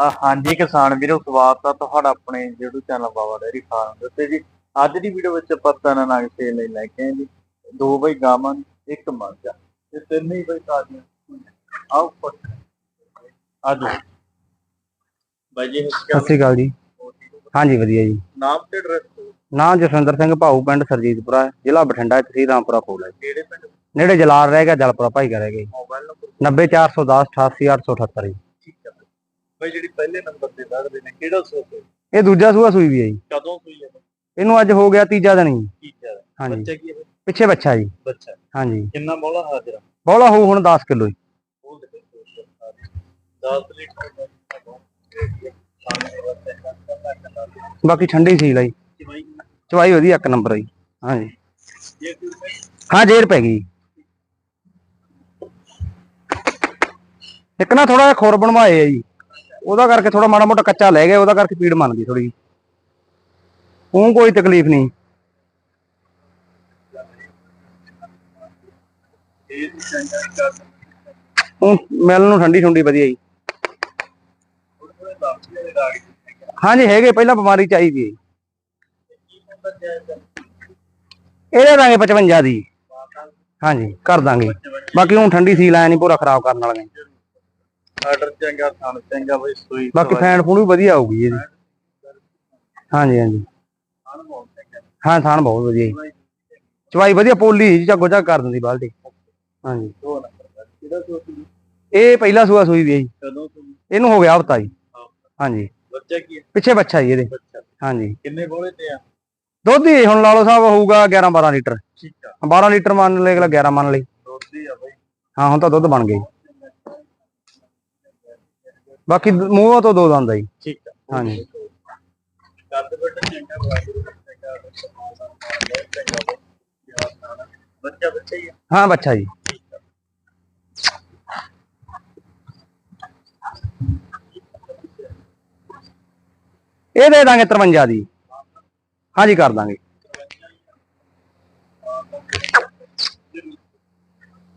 ਹਾਂਜੀ ਕਿਸਾਨ ਵੀਰੋ ਸਵਾਗਤ ਆ ਤੁਹਾਡਾ ਆਪਣੇ YouTube channel Baba dairy farm ਦੇ ਉੱਤੇ ਜੀ। ਅੱਜ ਦੀ ਵੀਡੀਓ ਵਿੱਚ ਆਪਾਂ ਤਿੰਨ ਨਗ ਸੇਲ ਲਈ ਲੈ ਕੇ ਆਏ ਜੀ। ਦੋ ਬਈ ਗਾਵਾਂ ਇੱਕ ਮੱਝ ਆ ਤੇ ਤਿੰਨੇ ਹੀ ਬਈ ਤਾਜ਼ੀਆਂ ਆਓ ਪੁੱਛ ਆਜੋ। ਬਾਈ ਜੀ ਸਤਿ ਸ਼੍ਰੀ ਅਕਾਲ। ਜੀ। ਹਾਂਜੀ ਵਧੀਆ ਜੀ। ਨਾਮ ਤੇ ਐਡਰੈਸ ਨਾਮ ਜਸਵਿੰਦਰ ਸਿੰਘ ਭਾਊ ਪਿੰਡ ਸਰਜੀਤਪੁਰਾ ਜ਼ਿਲ੍ਹਾ ਬਠਿੰਡਾ ਤਹਿਸੀਲ ਰਾਮਪੁਰਾ ਕੋਲ ਹੈ ਕਿਹੜੇ ਪਿੰਡ? ਨੇੜੇ ਜਲਾਲ ਰਹਿ ਗਿਆ ਜਲਪੁਰਾ ਭਾਈ ਕਾ ਰਹਿ ਗਏ ਮੋਬਾਈਲ ਨੰਬਰ 90410 88878 ਜੀ। ਠੀਕ ਹੈ ਬਾਈ ਜਿਹੜੀ ਪਹਿਲੇ ਨੰਬਰ ਤੇ ਦੱਸਦੇ ਨੇ ਕਿਹੜਾ ਸੋਫੇ ਇਹ ਦੂਜਾ ਸੂਆ ਸੂਈ ਵੀ ਹੈ ਜੀ। ਕਦੋਂ ਸੂਈ ਹੈ ਇਹਨੂੰ ਅੱਜ ਹੋ ਗਿਆ ਤੀਜਾ ਦਿਨ ਜੀ। ਠੀਕ ਹੈ ਹਾਂਜੀ। ਬੱਚਾ ਕੀ ਹੈ ਪਿੱਛੇ ਬੱਚਾ ਜੀ। ਬੱਚਾ। ਹਾਂਜੀ। ਕਿੰਨਾ ਬੋਲਾ ਹਾਜ਼ਰ ਬੋਲਾ ਹੋਊ ਹੁਣ 10 ਕਿਲੋ ਜੀ। ਬੋਲ ਦੇ 10 ਲੀਟਰ ਦਾ। ਸਾਹਮਣੇ ਵਰਤੇ ਕਰਨਾ ਕਰਨਾ ਬਾਕੀ ਠੰਡੀ ਸੀ ਲਈ ਚਵਾਈ ਵਧੀਆ ਇੱਕ ਨੰਬਰ ਹੈ ਜੀ। ਹਾਂਜੀ। ਹਾਂ ਜੇਰ ਪੈ ਗਈ ਇੱਕ ਨਾ ਥੋੜਾ ਜਿਹਾ ਖੁਰ ਬਣਵਾਏ ਆ ਜੀ। ਉਹਦਾ ਕਰਕੇ ਥੋੜਾ ਮਾੜਾ ਮੋਟਾ ਕੱਚਾ ਲੈ ਗਿਆ ਉਹਦਾ ਕਰਕੇ ਪੀੜ ਮੰਨਦੀ ਥੋੜੀ ਉਹ ਕੋਈ ਤਕਲੀਫ ਨਹੀਂ। ਇਹ ਉਹ ਮਿਲ ਨੂੰ ਠੰਡੀ ਠੰਡੀ ਵਧੀਆ ਜੀ। ਹਾਂਜੀ, ਹੈਗੇ, ਪਹਿਲਾਂ ਬਿਮਾਰੀ ਚਾਹੀਦੀ ਹੈ ਜੀ। ਇਹਦੇ ਦਾਂਗੇ 55 ਦੀ। ਹਾਂਜੀ, ਕਰ ਦਾਂਗੇ। ਬਾਕੀ ਹੁਣ ਠੰਡੀ ਸੀ ਲਾਇਆ ਨਹੀਂ ਪੂਰਾ ਖਰਾਬ ਕਰਨ ਵਾਲੀਆਂ ਆਰਡਰ ਚੰਗਾ ਥਾਣ ਚੰਗਾ ਬਈ ਸੂਈ ਬਾਕੀ ਫੈਨ ਫੂਨ ਵੀ ਵਧੀਆ ਆਊਗੀ ਇਹਦੀ। ਹਾਂਜੀ ਹਾਂਜੀ। ਹਾਂ ਥਾਨ ਬਹੁਤ ਵਧੀਆ ਜੀ। ਚਵਾਈ ਵਧੀਆ ਪੋਲੀ ਜੀ ਚੱਗੋ ਚੱਗ ਕਰ ਦਿੰਦੀ ਬਾਲਟੀ। ਹਾਂਜੀ। ਦੋ ਦਾ। ਇਹ ਪਹਿਲਾ ਸੂਆ ਸੂਈ ਵੀ ਹੈ ਜੀ। ਇਹਨੂੰ ਹੋ ਗਿਆ ਹਫਤਾ ਜੀ। ਹਾਂਜੀ। ਬੱਚਾ ਕੀ ਹੈ? ਪਿੱਛੇ ਬੱਚਾ ਜੀ ਇਹਦੇ। ਹਾਂਜੀ। ਕਿੰਨੇ ਬੋਲੇ ਤੇ ਆ? ਦੁੱਧ ਹੀ ਹੁਣ ਲਾਲੋ ਸਾਹਿਬ ਹੋਊਗਾ 11 12 ਲੀਟਰ। ਠੀਕ ਆ। 12 ਲੀਟਰ ਮੰਨ ਲੈ ਅਗਲਾ 11 ਮੰਨ ਲਈ ਦੋਸਤੀ ਆ ਬਈ। ਹਾਂ ਹੁਣ ਤਾਂ ਦੁੱਧ ਬਣ ਗਈ ਬਾਕੀ ਮੂੰਹੋਂ ਤੋਂ ਦੋ ਦੰਦ ਆ ਜੀ। ਠੀਕ ਆ। ਹਾਂਜੀ। ਕੱਦ ਬੱਟਾ ਚੰਗਾ ਵਾਜੂ ਚੰਗਾ ਬਹੁਤ ਚੰਗਾ ਬਈ ਬੱਚਾ ਬੱਚਾ ਹੀ ਹਾਂ ਬੱਚਾ ਜੀ। ਇਹ ਦੇ ਦਾਂਗੇ 53 ਦੀ। ਹਾਂਜੀ ਕਰ ਦਾਂਗੇ।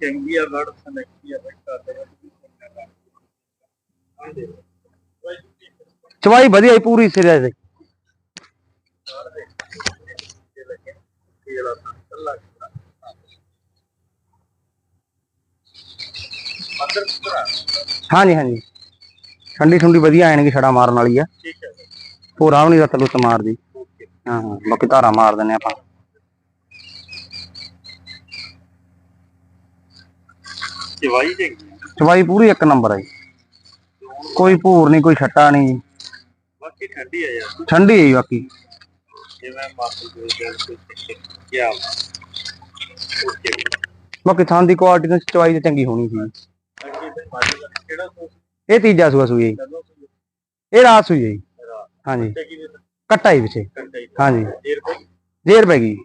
ਚੰਗੀ ਆ ਵੜ ਸਨਕੀ ਆ ਚਵਾਈ ਵਧੀਆ ਪੂਰੀ ਸਿਰੇ ਦੇ। ਹਾਂਜੀ ਹਾਂਜੀ। ਠੰਡੀ ਠੰਡੀ ਵਧੀਆ ਆਣਗੇ ਛੜਾ ਮਾਰਨ ਵਾਲੀ ਆ। ਠੀਕ ਹੈ ਭੋਰਾ ਵੀ ਨਹੀਂ ਰਤ ਲੁੱਤ ਮਾਰਦੀ। ਹਾਂ ਹਾਂ ਬਾਕੀ ਧਾਰਾ ਮਾਰ ਦਿੰਨੇ ਆਪਾਂ। ਚਵਾਈ ਆ। ਚਵਾਈ ਪੂਰੀ ਇੱਕ ਨੰਬਰ ਹੈ ਜੀ। ਕੋਈ ਭੂਰ ਨਹੀਂ ਕੋਈ ਛੱਟਾ ਨਹੀਂ। ਬਾਕੀ ਠੰਡੀ ਆ ਯਾਰ। ਠੰਡੀ ਹੈ ਜੀ ਬਾਕੀ। ਜਿਵੇਂ ਮਾਸਲ ਦੇ ਜਲ ਤੇ ਕੀ ਆ ਬਾਕੀ ਥਾਂ ਦੀ ਕੁਆਲਿਟੀ ਤੇ ਚਵਾਈ ਤੇ ਚੰਗੀ ਹੋਣੀ ਸੀ। ਇਹ ਤੀਜਾ ਸੂਆ ਸੂਈ ਹੈ ਜੀ। ਇਹ ਰਾਤ ਸੂਈ ਹੈ ਜੀ। ਹਾਂਜੀ। ਕੱਟਾ ਹੀ ਹੀ। ਹਾਂਜੀ। ਜੇਰ ਪੈ ਗਈ?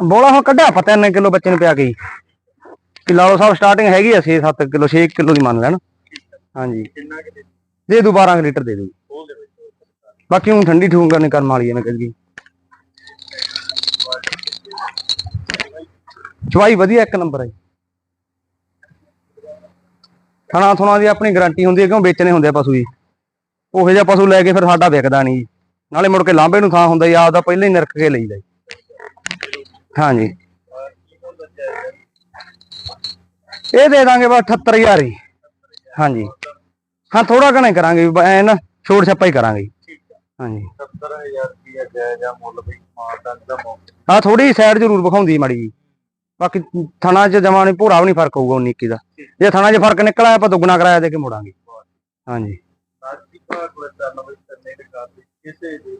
ਬੋਲਾ ਹੁਣ ਕੱਢਿਆ ਪਤਾ 3 ਕਿਲੋ ਬੱਚੇ ਨੂੰ ਪਿਆ ਗਈ ਕਿ ਲਾਲੋ ਸਾਹਿਬ ਸਟਾਰਟਿੰਗ ਹੈਗੀ ਆ 6-7 ਕਿਲੋ 6 ਕਿਲੋ ਦੀ ਮੰਨ ਲੈਣ। ਹਾਂਜੀ। ਕਿੰਨਾ ਕਿ ਦੇ ਦੇ ਦੂ 12 ਲੀਟਰ ਦੇ ਦੂ। ਬਾਕੀ ਹੁਣ ਠੰਡੀ ਠੂੰਗਾ ਨਹੀਂ ਕਰਨ ਵਾਲੀ ਮੈਂ ਕਹਿੰਦੀ। ਚਵਾਈ ਵਧੀਆ ਇੱਕ ਨੰਬਰ ਹੈ ਥਣਾ ਥੁਣਾ ਦੀ ਆਪਣੀ ਗਾਰੰਟੀ ਹੁੰਦੀ ਹੈ ਕਿਉਂ ਵੇਚਣੇ ਹੁੰਦੇ ਆ ਪਸ਼ੂ ਜੀ। ਉਹੋ ਜਿਹਾ ਪਸ਼ੂ ਲੈ ਕੇ ਫਿਰ ਸਾਡਾ ਵਿਕਦਾ ਨਹੀਂ ਜੀ। ਨਾਲੇ ਮੁੜ ਕੇ ਲਾਂਬੇ ਨੂੰ ਥਾਂ ਹੁੰਦਾ ਜੀ ਆਪਦਾ ਪਹਿਲਾਂ ਹੀ ਨਿਰਖ ਕੇ ਲਈਦਾ ਜੀ। ਹਾਂਜੀ। ਇਹ ਦੇ ਦਾਂਗੇ ਬਸ 78000 ਹੀ। ਹਾਂਜੀ। ਹਾਂ ਥੋੜਾ ਘਣਾ ਹੀ ਕਰਾਂਗੇ ਵੀ ਐ ਨਾ ਛੋੜ ਛੱਪਾ ਹੀ ਕਰਾਂਗੇ। ਆ ਹਾਂਜੀ 70000 ਰੁਪਿਆ ਜਾਇਦਾ ਮੁੱਲ ਬਈ ਮਾਰਦਾ ਦਾ ਮੁੱਲ ਹਾਂ ਥੋੜੀ ਸਾਈਡ ਜ਼ਰੂਰ ਵਿਖਾਉਂਦੀ ਮਾੜੀ ਜੀ ਬਾਕੀ ਥਣਾ 'ਚ ਜਮਾ ਨਹੀਂ ਭੋਰਾ ਵੀ ਨਹੀਂ ਫ਼ਰਕ ਹੋਊਗਾ 19 ਦਾ। ਜੇ ਥਣਾ 'ਚ ਫ਼ਰਕ ਨਿਕਲ ਆਇਆ ਆਪਾਂ ਦੁੱਗਣਾ ਕਰਾਇਆ ਦੇ ਕੇ ਮੋੜਾਂਗੇ। ਹਾਂਜੀ। ਕਿਸੇ ਦੇ